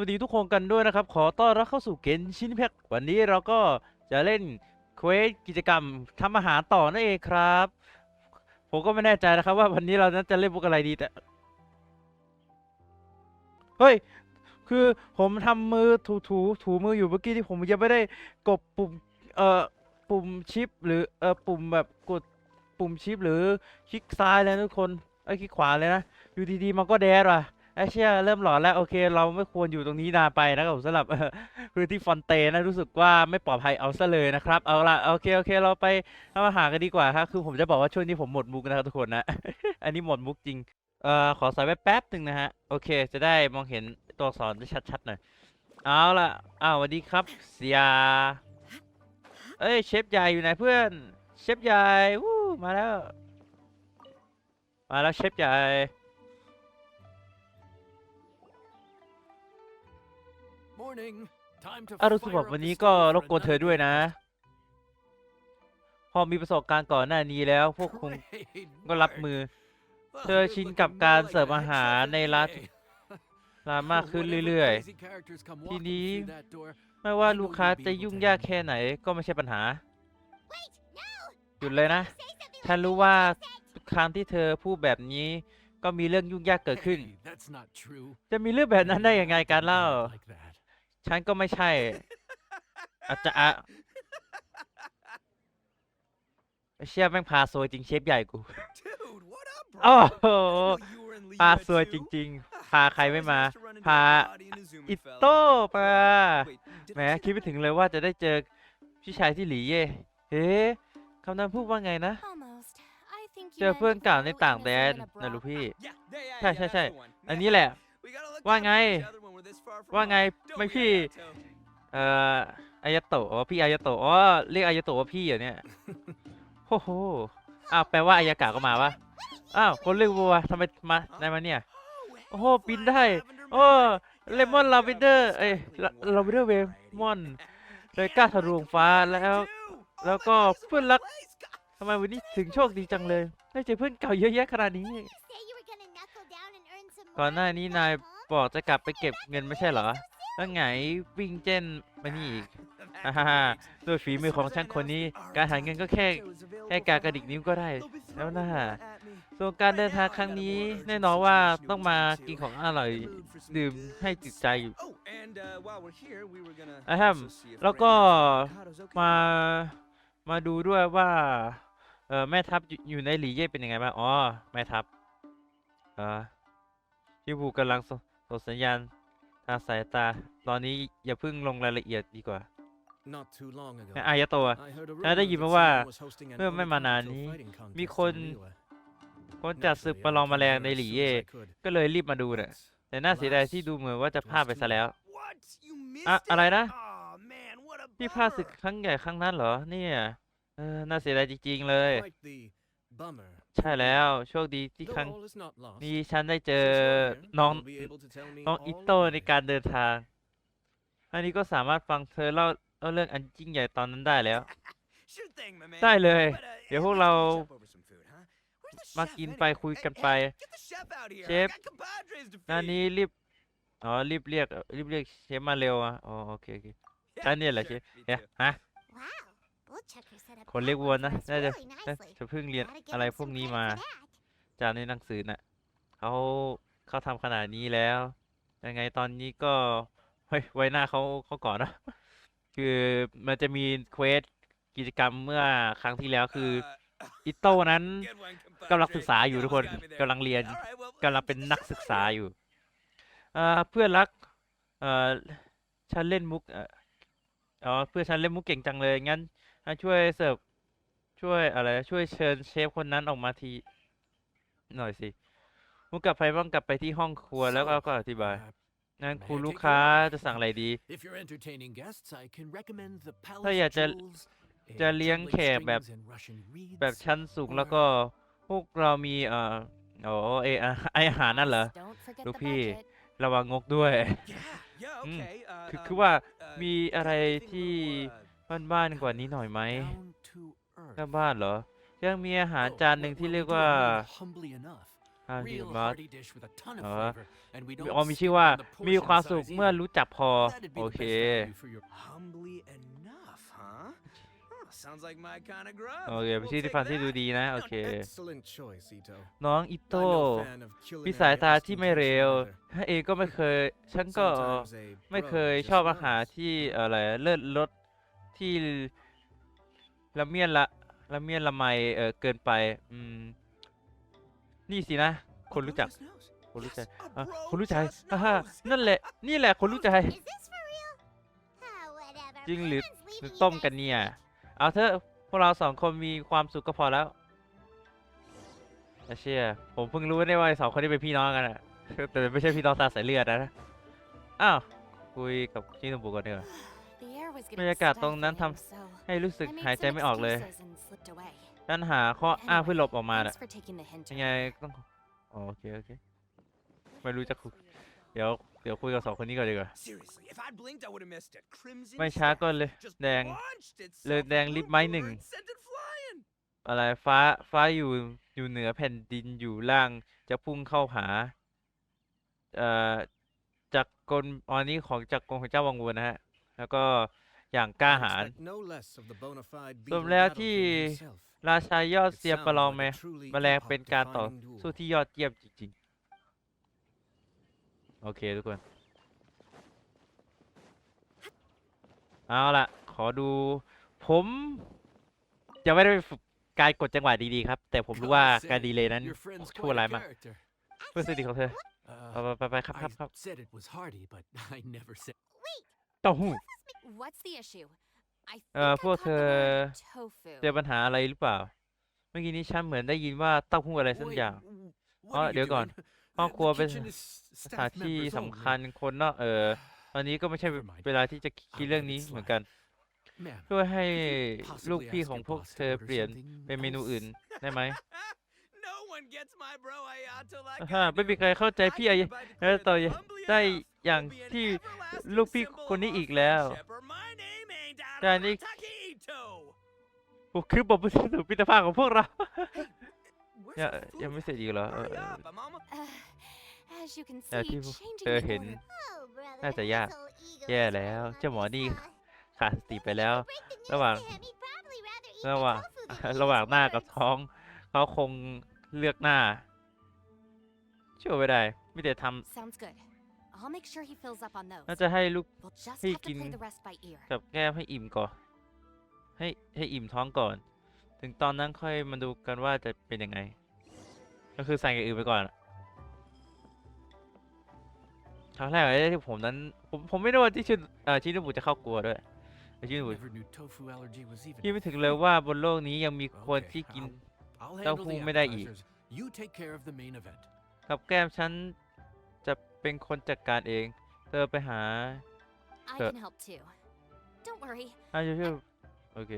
วัสดีทุกคนกันด้วยนะครับ ขอต้อนรับเข้าสู่เกนชินแพ็กวันนี้เราก็จะเล่นเควสกิจกรรมทำอาหารต่อนั่นเองครับ ผมก็ไม่แน่ใจนะครับ ว่าวันนี้เราจะเล่นพวกอะไรดีแต่เฮ้ย คือผมทำมือถูถูถูมืออยู่เมื่อกี้ที่ผมยังไม่ได้กดปุ่มเอ่อปุ่มชิป หรือเอ่อปุ่มแบบกดปุ่มชิป หรือคลิกซ้ายเลยทุกคนไอ้คลิกขวาเลยนะอยู่ดีๆมันก็แดดว่ะ ไอเชี่ยเริ่มหลอนแล้วโอเค เราไม่ควรอยู่ตรงนี้นานไปนะครับผมสำหรับพื้นที่ฟอนเตนะรู้สึกว่าไม่ปลอดภัยเอาซะเลยนะครับ เอาละโอเคโอเค เราไปทำอาหารกันดีกว่าครับคือผมจะบอกว่าช่วงนี้ผมหมดมุกนะครับทุกคนนะ อันนี้หมดมุกจริงเอ่อขอใส่ไว้แป๊บหนึ่งนะฮะโอเค จะได้มองเห็นตัวอักษรได้ชัดๆหน่อยเอาละอ้าวสวัสดีครับเสียเอ้ยเชฟใหญ่อยู่ไหนเพื่อนเชฟใหญ่วู้มาแล้ว มาแล้วเชฟใหญ่ อารู้สึกว่าวันนี้ก็รบกวนเธอด้วยนะ พอมีประสบการณ์ก่อนหน้านี้แล้ว พวกคุณก็รับมือ เธอชินกับการเสิร์ฟอาหารในร้านร้านมากขึ้นเรื่อยๆ ทีนี้ไม่ว่าลูกค้าจะยุ่งยากแค่ไหนก็ไม่ใช่ปัญหา หยุดเลยนะ ฉันรู้ว่าทุกครั้งที่เธอพูดแบบนี้ก็มีเรื่องยุ่งยากเกิดขึ้น จะมีเรื่องแบบนั้นได้ยังไงกันเล่า ฉันก็ไม่ใช่ อาจจะอะไอ้เชี่ยแม่งพาซวยจริงเชฟใหญ่กูโอ้โหพาซวยจริง ๆ พาใครไม่มาพาอิโต้มาแหมคิดไม่ถึงเลยว่าจะได้เจอพี่ชายที่หลีเย่เฮ้คำนั้นพูดว่าไงนะเจอเพื่อนเก่าในต่างแดนนะนะลูลูกกพี่พี่ใช่ใช่ใช่ใช่ใช่ใช่อันนี้แหละว่าว่าไงไงว่า ว่าไงไงไม่ไม่พี่พี่ เอ่ออายาโตะอ๋อพี่อายาโตะอ๋อเรียกอายาโตะว่าพี่เหรอเนี่ยโอ้โหอ้าวแปลว่าอายากะก็มาวะอ้าวคนเรียกวัวทำไมมาได้มาเนี่ยโอ้โหบินได้โอ้เลมอนลาเวนเดอร์เอ้ยลาเวนเดอร์เวมอนเลยกล้าทะลวงฟ้าแล้ว แล้วก็เพื่อนรักทำไมวันนี้ถึงโชคดีจังเลยได้เจอเพื่อนเก่าเยอะแยะขนาดนี้ ก่อนหน้านี้นาย บอกจะกลับไปเก็บเงินไม่ใช่เหรอ แล้วไงวิ่งเจนมานี่อีกอ่าฮ่าฮ่าด้วยฝีมือของช่างคนนี้ การหาเงินก็แค่แค่การกระดิกนิ้วก็ได้ แล้วนะส่วนการเดินทางครั้งนี้ แน่นอนว่าต้องมากินของอร่อยดื่มให้จิตใจอยู่อะแฮมแล้วก็มามาดูด้วยว่าเออแม่ทัพอยู่อยู่ในหลีเย่เป็นยังไงบ้างอ๋อแม่ทัพเออพี่บูกำลังส ส่งสัญญาณทางสายตา ตอนนี้อย่าเพิ่งลงรายละเอียดดีกว่าอาอายาโตะฉันได้ยินมาว่าเมื่เมื่ออไม่ไม่มามาานนานนนี้นี้มีมีคคนนคนจัดศึกประลองแมลงในหลีเย่ก็เลยรีบมาดูน่ะแต่น่าเสียดายที่ดูเหมือนว่าจะพลาดไปซะแล้วอะอะอะไรอะไรนะนะที่ที่พพลาลาดดศึศึกกครั้งใหญ่ครั้งนั้นเหรอ เนี่ย เออ น่าเสียดายจริงๆเลยใช่ ใช่แล้แล้วโชคดีที่ครั้งนี่นี้ฉันได้เจเจออน้น้อองงน้น้อองงอิอิโต้โต้ในในกาการรเดินทางอันนี้ก็สามารถฟังเธอเล่าเล่าเรื่องอันยิ่งใหญ่ตอนนั้นได้แล้ว ได้เลย เดี๋เดี๋ยยววพพววกกเราเรามามากิกินนไปไปคุคุยยกักันนไปไป เชเชฟฟงานนี้รีบอ๋อรีบเรียกรีบเรียกเชฟมาเร็วอะอ๋อโอเคโอเคฉันเนี่ยแหละเชฟเดี๋ยวฮะ คนเรียกวัวนะ น่าจะน่าน่าจะเพิ่งเรีเรียยนนอะอะไรไรพพววกกนี้นี้มามา จากในหนังสือน่ะเขาเขาทำขนาดนี้แล้ว ยังไงตอนนี้ก็เฮ้ยไว้หน้าเขาเขาก่อนนะคือมันจะมีเควสกิจกรรมเมื่อครั้งที่แล้วคืออิโต้นั้นกำลังศึกษาอยู่ทุกคนกำกำลัลังงเรีเรียยนนกำลังเป็นนักศึกษาอยู่อ่าเพื่อนรักเอ่อฉันเล่นมุกเอ่ออ๋อเพื่อนฉันเล่นมุกเก่งจังเลยงั้น อะช่วยเสิร์ฟช่วยอะไร ช่วยเชิญเชฟคนนั้นออกมาทีหน่อยสิมุกกลับไปบ้างกลับไปที่ห้องครัวแล้วก็ก็อธิบายงั้นคุณลูกค้าจะสั่งอะไรดีถ้าอยากจะจะเลี้ยงแขกแบบ แบบชั้นสูงแล้วก็พวกเรามีเอ่ออ๋อเออไออาหารนั่นเหรอลูลูกกพี่พี่ระวังงกด้วย อืม คืคืออคืคืออว่าว่ามีมีอะอะไรไรที่ ที่ บ้านๆกว่านี้หน่อยไหมหน้าบ้านเหรอ ยังมีอาหารจานหนึ่งที่เรียกว่าข้าวที่ Real มอส hearty dish with a ton of อ๋อ flavor, and we อ๋อ don't มีชื่อ sit ว่า on the มี portion ความสุข size เมื่อ either. รู้จักพอ That'd be โอ the เค best value for your Humbly enough, huh? Huh, Sounds like my kind of grub. โอเคเป็น We'll ชื่อที่ take ฟังที่ that. ดูดีนะ โอเค Excellent choice, Ito. น้องอิโต้ I'm no fan of มี culinary สายตาที่ไม่เร็ว execution ถ้าเองก็ไม่เคย ฉัน either. ก็ Sometimes a ไม่ bro เคย just ชอบอาหาร loves. ที่อะไรเลิศรส ที่ละเมียดละละเมียดละไมเออเกินไป อืม นี่สินะ คนรู้จัก Just knows. คนรู้ใจ Yes, a อะ bro คนรู้ใจ just อ่าฮะ knows. นั่นแหละ นี่แหละ คนรู้ใจ Is this for real? Ah, whatever. จริงหรือ Please หรือ leave ต้ม me กัน guys เนี่ย เอาเถอะ พวกเราสองคนมีความสุขก็พอแล้วแต่เชื่อผมเพิ่งรู้ได้ว่าไอ้สองคนนี้เป็นพี่น้องกันอะแต่ไม่ใช่พี่น้องตาสายเลือดนะ อ้าว คุยกับชิโนบุก่อนเถอะ The air was บรรยากาศตรงนั้นทำ so ให้รู้สึก I made หายใจ some ไม่ออกเลย excuses and slipped away. ฉันหาข้ออ้างเพื่อหลบออกมา Thanks น่ะ for taking the hint. ยังไงต้องอ๋อโอเคโอเคไม่รู้จะคุยเดี๋ยวเดี๋ยวคุยกับสองคนนี้ก่อนดีกว่า Seriously, if I'd blinked, I would have missed it. Crimson ไม่ช้า Stag ก็เลย just แดง launched itself เลยแดง through ลิ a ฟต์ไม้หนึ่ง bird sent it flying. อะไรฟ้าฟ้าอยู่อยู่เหนือแผ่นดินอยู่ล่างจะพุ่งเข้าหาเอ่อจักรกลอันนี้ของจักรกลของเจ้าวังวนนะฮะ แล้วก็ อย่างกล้า I หาญ expect no less of the bona fide สม beetle แล้ว battle ที่ king himself. ราชายอด It เซีย sounds ประลอง like แม a truly แมลงเป็นการต่อ epoch-defining สู้ duel. ที่ยอดเยี่ยมจริงๆ โอเคทุกคน เอาล่ะ ขอดูผมยังไม่ได้ไปฝึกการกดจังหวะดีๆครับ แต่ผมรู้ว่า I said การ it. ดีเลยนั้น Your friend's ชั่ว quite ร้าย a มาก character. เพื่อนสนิทของเธอ Uh, ไปไปไปครับครับ I ครับ said it was hearty, but I never said. เต้าหู้ What's the issue? I เอ่อ think I พวก caught เธ the อ word tofu. เจอปัญหาอะไรหรือเปล่า เมื่อกี้นี้ฉันเหมือนได้ยินว่าเต้าหู้อะไรสัก Wait, อย่าง w- what Oh, are you เดี๋ยวก่อน doing? ห้อง The- ครัว the เป็น kitchen is สถาน staff ที่ members สำ only. คัญคนเนาะเออตอนนี้ก็ไม่ใช่ Never mind. เวลาที่จะคิดเรื่องนี้เหมือนกัน Ma'am, ช่วยให้ could ลูก you พี่ possibly ของ ask พวก your boss เธ to อ order เปลี่ยน something เป็นเมนู else? อื่นได้ไหม no one gets my bro Ayato like ฮะ I ไม่มี do. ใครเข้าใจ I พี่ไอ้ hereby เออ declare ต่อ that humbly ได้ enough อย่าง will be an ที่ everlasting ลูกพี่ symbol คนนี้ of อีกแล้ว friendship, or my name ain't ใช่นี่ Arataki Ito. ผมคือบทพิสูจน์พิธภาพของพวกเรา Where's ยัง the food? ยังไม่เสร็จอีกเหรอเออ Hurry เออ up, I'm almost- Uh, as you can แต่ see, ที่ changing เธอ the เห็น order. Oh, brother, น่าจะยาก this old ego แย่ is แล้ว running เจ้าหมอ on นี่ this, uh, ขาดสติไปแล้ว break the news ระหว่าง to him, he'd probably rather eat the ระหว่าง tofu than eat ระหว่าง his หน้ากับ words. ท้องเขาคง เลือกหน้าช่วยไม่ได้ไม่แต่ท Sounds good. I'll make sure he fills up on ำ those. น่าจะให้ลูก We'll just Hey, have to play Kin- the rest by ear. กับแก้มให้อิ่มก่อน ให้ให้อิ่มท้องก่อน ถึงตอนนั้นค่อยมาดูกันว่าจะเป็นยังไง ก็คือใส่อย่างอื่นไปก่อนอะครั้งแรกเลยที่ผมนั้นผมผมไม่รู้ว่าที่ชินเอ่อชินบุจะเข้ากลัวด้วยแต่ชินบุ Never knew tofu allergy was even คิด a ไม่ถึง thing. เลยว่าบนโลกนี้ยังมีคน Okay, ที่กิน I'll- I'll เต้า handle หู้ the ไม่ได้อีก appetizers. You take care of the main event. กับแก้มฉันจะเป็นคนจัดการเอง เธอไปหา I Uh, can help too. Don't worry. อายุชื่อโอเค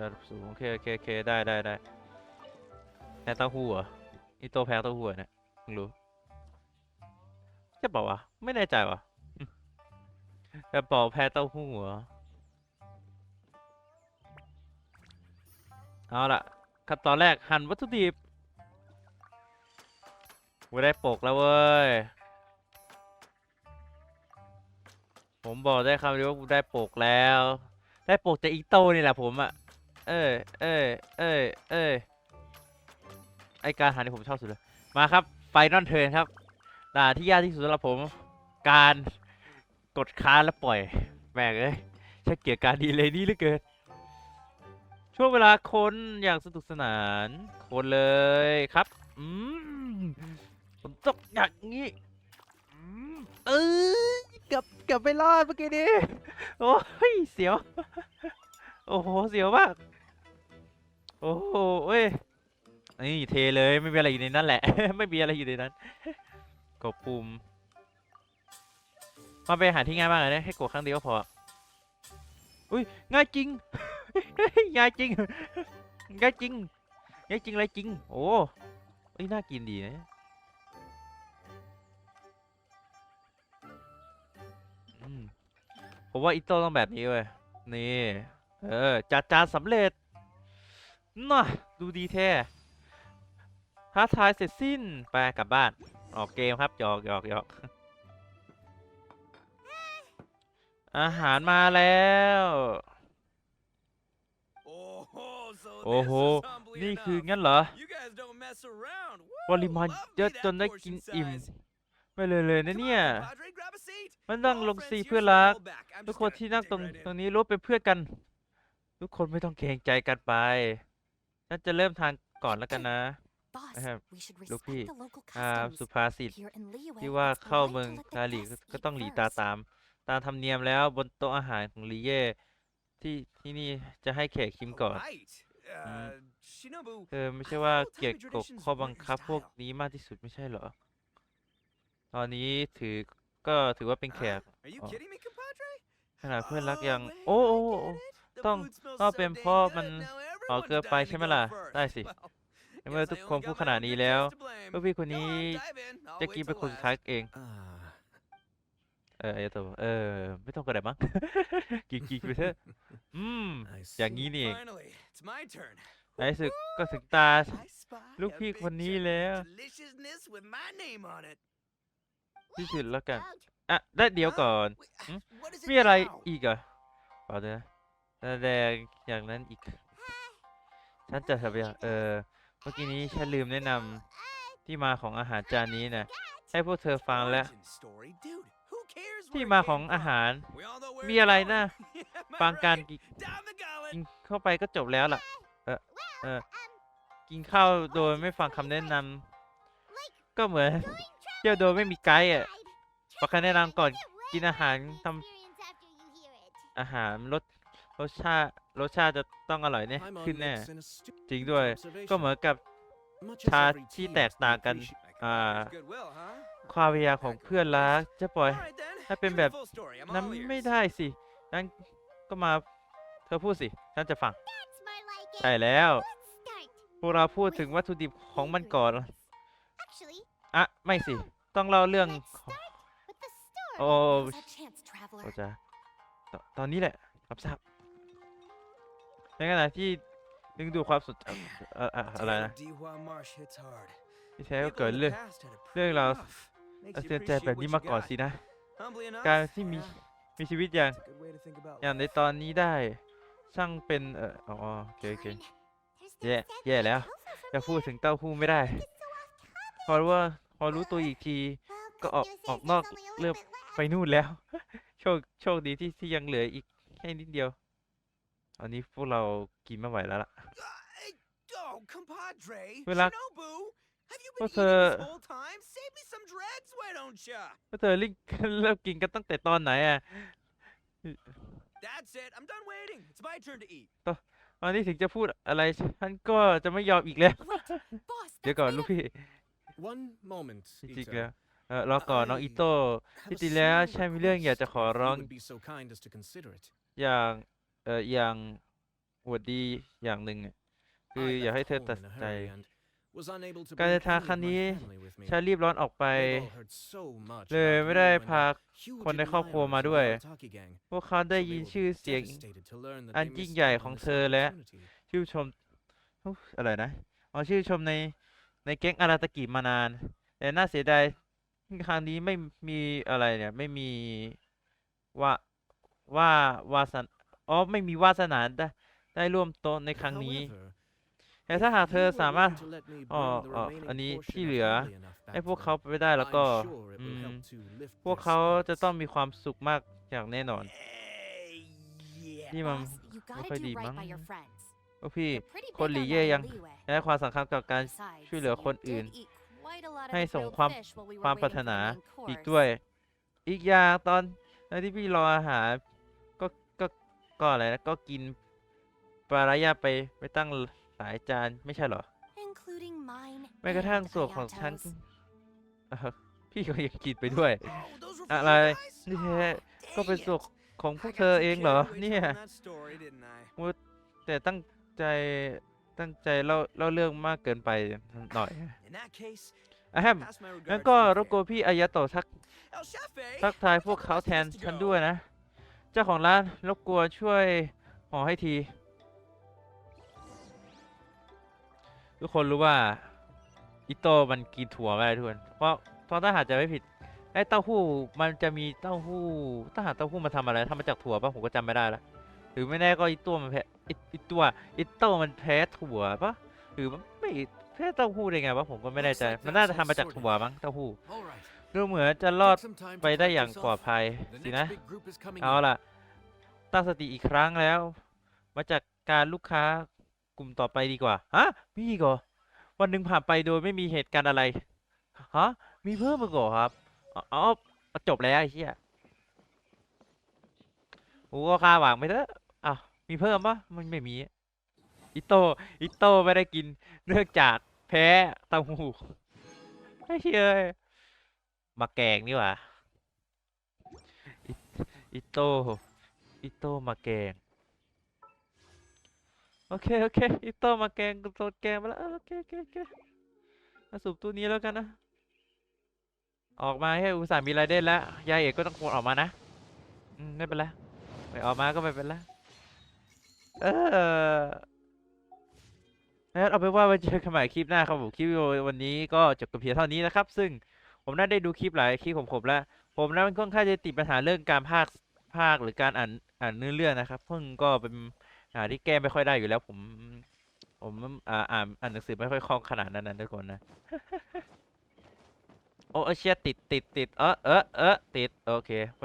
ระดับสูงโอเคโอเคโอเคได้ได้ได้แพ้เต้าหู้เหรอนี่โตแพ้เต้าหู้เหรอเนี่ยเพิ่งรู้จะบอกว่าไม่แน่ใจว่ะอืมจะบอกแพ้เต้าหู้เหรอเอาล่ะ ขั้นตอนแรกหั่นวัตถุดิบกูได้ปกแล้วเว้ย ผมบอกได้คำเดียวว่ากูได้ปกแล้ว ได้ปกจากอีโต้นี่แหละผมอะเอ้ยเอ้ยเอ้ยเอ้ยไอการหาที่ผมชอบสุดเลย มาครับ ไฟนอลเทินครับด่าที่ยากที่สุดสำหรับผม การกดค้าและปล่อย แม่งเอ้ยช่างเกลียดการดีเลยนี่เหลือเกิน ช่วงเวลาคนอย่างสนุกสนาน คนเลยครับ อืมผมตกอย่างนี้อืมเอ้ยกือบกือบไม่รอดเมื่อกี้นี้โอ้ยเสียว โอ้โห เสียวมาก โอ้โหเว้ยนี่เทเลยไม่มีอะไรอยู่ในนั้นแหละ ไม่มีอะไรอยู่ในนั้นกดปุ่มมาไปหาที่ง่ายมากเลยนะให้กดครั้งเดียวพอ อุ้ยง่ายจริง งายจริงงายจริงงายจริงอะไรจริง โอ้เอ้ยน่ากินดีนะผมว่าอิโต้ต้องแบบนี้เว้ยนี่ เออ จัดจานสำเร็จน่ะดูดีแท้ท้าทายเสร็จสิ้น ไปกลับบ้าน ออกเกมครับหยอกหยอกหยอกอาหารมาแล้ว โอ้โห this is humbly นี่คือ enough. งั้นเหรอ You guys don't mess around. ปริมาณ Woo, love เยอะ me that จนได้กิน portion อิ่ม size. ไม่เลยเลยนะ Come เนี่ย on, compadre, grab a seat. มันนั่ง All ลง friends สิ here เพื่อน shall รัก fall back. I'm ทุก just คน gonna ที่นั่ง dig ตรง right in. ตรงนี้รู้ว่าเป็นเพื่อนกัน ทุกคนไม่ต้องเกรงใจกันไปฉันจะเริ่มทางก่อนแล้วกันนะ Boss, Ahem. we should ลูก respect พี่ the local อ่า customs. สุภาษิต Here in Liyue, ที่ว่า it's เข้า polite เมือง to let the ลาหลี guests ก็ eat ต้องหลีตา first. ตาม ตามธรรมเนียมแล้วบนโต๊ะอาหารของลีเย่ที่ที่นี่จะให้แขกชิมก่อน Alright. Uh, Shinobu, เธอไม่ใช่ว่า how เกลียด time กฎ traditions ข้อ were บัง your คับพวก style? นี้มากที่สุดไม่ใช่เหรอ ตอนนี้ถือก็ถือว่าเป็นแข Huh? ก Are you Oh. kidding me, compadre? ขนาดเพื่อนรัก Oh, ยัง wait, โอ้ I โอ้ get โอ้ it. The ต้อง food smells ต้อง so เป็น dang เพราะ good. มัน Now เอ่อ everyone's เกินไป dying to ใช่ไหม go ล่ะ first. ได้สิ Well, ในเมื่อ guess ทุก I คน only พูด got ข my นาด own นี้ good แล้ว taste to blame. พวกพี่คน Go นี้ on, dive in. I'll จะ wait กิน till เป็นคน last. ท้ายเอง Ah. เออไอ้ตัวเออ ไม่ต้องก็ได้มั้ง กินกินไปเถอะอืม I อย่าง see. นี้นี่เอง Finally, it's my turn. ในที่สุดก็ถึงตา I spy ลูก a พี่ big คนนี้ jar of แล้ว Deliciousness with my name on it. ที่สุดแล้วกัน Don't. อะได้เดี๋ยว Huh? ก่อน Wait, Hmm? What is it มีอะไร now? อีกเหรอะเปล่าเลยนะแสดงอย่างนั้นอีก ฉันจะทำอย่างเออ เมื่อกี้นี้ฉันลืมแนะนำที่มาของอาหารจานนี้นะให้พวกเธอฟังแล้ว Origin story, dude. Who cares ที่ where it มา came ของอา from? หาร We all know where มี it's อะไร going. นะ Am I ฟังการ right? กิน Down the gullet. กินเข้าไปก็จบแล้วล่ะ เออเออกินข้าวโดยไม่ฟังคำแนะนำก็เหมือนเที่ยวโดยไม่มีไกด์อะฟังคำแนะนำก่อนกินอาหารทำ Experience after you hear it. อาหารรสรสชาติรสชาติจะต้องอร่อยแน่ Paimon ขึ้นแน่ makes an astute จริงด้วย ก็เหมื observation. อนกับ Much as ชา every ที่ tea แตก must be ต่างกัน Like อ่า compadre's goodwill, huh? ความพยายามของเพื่อนรักจะปล่อย Alright then. ถ้าเป็น Give me แบบ the full story. I'm นั้น all ears. ไม่ได้สินั้นก็มาเธอพูดสิฉันจะฟัง That's more like it. ใช่แล้ว Let's start. พวกเราพูดถึงวัตถุดิบของมันก่อน Actually, อะไม่สิ ต้องเล่าเรื่อง let's start with the story. โอ้ Now's our chance, traveler. โอ้จ้ะตตอนนี้แหละรับทราบในขณะที่ดึงดูดความสนใจเอ่อเอ่ออะไร Damn, นะ Dihua Marsh hits hard. ที่แท้ก็ People เกิด in the เรื่อง past had it เรื่อง pretty ราว rough. Makes สะ you เทือนใจ appreciate แบบนี้ what มา you ก่อน got. สินะ Humbly enough, การที่มี yeah, มีชีวิตอย่าง it's a good way to think about อย่างใน life. ตอนนี้ได้ ช่างเป็นเอ่ออ๋อโอเคโอเค Fine. There's no Yeah, sense yeah, in แล้ว tofu จะ for พูด me. ถึงเต้าหู้ไม่ได้ It's so off topic. เพราะว่าพอรู้ตัวอีกที Well, Có good ọc- news is ọc there's nó only a little lượm bit left. ไปนู่นแล้ว โชคโชคดีที่ที่ยังเหลืออีกแค่นิดเดียวตอนนี้พวกเรากินไม่ไหวแล้วล่ะ Uh, hey, oh, compadre. Wala- Shinobu, have you What's, been eating this uh, whole time? Save me some dreads, why don't ya? ก็เธอรีบเริ่มกินกันตั้งแต่ตอนไหนอะ That's it. I'm done waiting. It's my turn to eat. ตอนนี้ถึงจะพูดอะไรฉันก็จะไม่ยอมอีกแล้ว Boss, เดี๋ยว that's ก่อน made ลูก of- พี่ One moment, จริง Ito. ๆแล้วเออรอก่อนน้อง I อิโต้ have ที่ a จริงแล้ว small ฉันมีเรื่องอยากจะ request, ขอ if you ร้อง would be so kind as to consider it. อย่างเอออย่างอวดดีอย่างหนึ่งอะคือ I อยากให้ left เธอ home ตัด in สิ a นใจ hurry and was unable to การ bring เดินทาง any of ครั้ง my นี้ family with me. ฉันรีบร้อนออกไป They've all heard so much เลย about ไม่ you ได้ and พา huge คนในครอบครัว admirers มา of the ด้วย Arataki gang, พวกเขาได้ so they ยิน were ชื่อเสียง devastated to learn that อัน they ยิ่ง missed ใหญ่ out ของ on this เธอและ opportunity. ชื่นชมอุ๊ยอะไรนะอ๋อชื่นชมในในแก๊งอาราตากิมานาน แต่น่าเสียดายครั้งนี้ไม่มีอะไรเนี่ย ไม่มีว่าว่าวาสนาอ๋อไม่มีวาสนาได้ได้ร่วมโต๊ะในครั้งนี้ However, แต่ถ้า if หากเธอ you were สามารถ willing to let me อ๋อ bring the อ๋อ remaining อันนี้ portion ที่ of เหลือ family enough back ให้ to พวก them, เขาไปได้แล้วก็ I'm sure it อื will ม help to lift พวก their เขาจะ spirits. ต้องมีความสุขมากอย่างแน่นอน Hey, yeah. นี่มัน Boss, you gotta phải do đi right by mắng. your friends. พวกพี่ They're pretty คน big หลี on เย่ that ยัง in Liyue. และความสำคัญกับการ Besides, ช่วยเหลือ you คน did อื่น eat quite a lot of ให้ the ส่ง grilled ความ fish while we were ความปราร waiting ถ for นา the main อีก course. ด้วย อีกอย่างตอนตอนที่พี่รออาหารก็ก็ก็อะไรนะก็กินปลาร้ายาไปไปตั้ง หลายจานไม่ใช่เหรอ Including mine แม้กระทั่ง and ส่วนของฉัน Hayato's. เอ่อพี่ก็ยังกินไปด้วย Oh, those were อะ for ไร you guys? นี่ Aw, แท้ก็เป็น dang ส่วน it. ของพว I ก got เธอ too เองเหรอ carried away เนี่ย telling that story, didn't I? แต่ตั้งใจตั้งใจเล่าเล่าเรื่องมากเกินไปหน่อย In that case, อะแฮม pass my งั้น regards ก็ to the รบกวน fair. พี่อายาโตะทัก El Chefe, ทักทาย where'd พวก you เขา want แทน us to ฉัน go? ด้วยนะ เจ้าของร้านรบกวนช่วยห่อให้ที ทุกคนรู้ว่าอิโตมันกินถั่วไม่ได้ทุกคนเพราะเพราะถ้าหากจะไม่ผิดไอ้เต้าหู้มันจะมีเต้าหู้ถ้าหากเต้าหู้มันทำอะไรทำมาจากถั่วป่ะผมก็จำไม่ได้ละหรือไม่แน่ก็อิตโตมันแพ้อิตัวอิโตมันแพ้ถั่วป่ะหรือมันไม่แพ้เต้าหู้ได้ไงวะผมก็ไม่แน่ใจมันน่าจะทำมาจากถั่วมั้งเต้าหู้ดูเหมือนจะรอดไปได้อย่างปลอดภัยสินะ เอาล่ะตั้งสติอีกครั้งแล้ว มาจากการลูกค้า กลุ่มต่อไปดีกว่าฮะมีอีกเหรอวันหนึ่งผ่านไปโดยไม่มีเหตุการณ์อะไรฮะมีเพิ่มมาก่อครับอ๋อจบแล้วไอ้เหี้ยกูก็คาดหวังไปเถอะอ้าวมีเพิ่มปะมันไม่มีอิโตอิโตไม่ได้กินเนื่องจากแพ้เต้าหู้ไอ้เหี้ยมาแกงนี่หว่าอิอิโตอิโตมาแกง โอเคโอเคอิโต้มาแกงกูโดนแกงไปแล้วโอเคโอเคโอเคมาสูบตู้นี้แล้วกันนะ ออกมาให้อุตส่าห์มีรายได้แล้วยายเอกก็ต้องควรออกมานะอืมไม่เป็นไรไม่ออกมาก็ไม่เป็นไรเอองั้นเอาไปว่าไว้เจอกันใหม่คลิปหน้าครับผมคลิปวันนี้ก็จบกันเพียงเท่านี้นะครับ ซึ่งผมน่าได้ดูคลิปหลายคลิปของผมแล้ว ผมนั้นค่อนข้างจะติดปัญหาเรื่องการพากย์ภาคหรือการอ่านอ่านเนื้อเรื่องนะครับเพิ่งก็เป็น ปัญหาที่แก้ไม่ค่อยได้อยู่แล้ว ผม ผมอ่าอ่านอ่านหนังสือไม่ค่อยคล่องขนาดนั้นนะทุกคนนะ โอ้เออเชียติดติดติดเออเออเออติด โอเค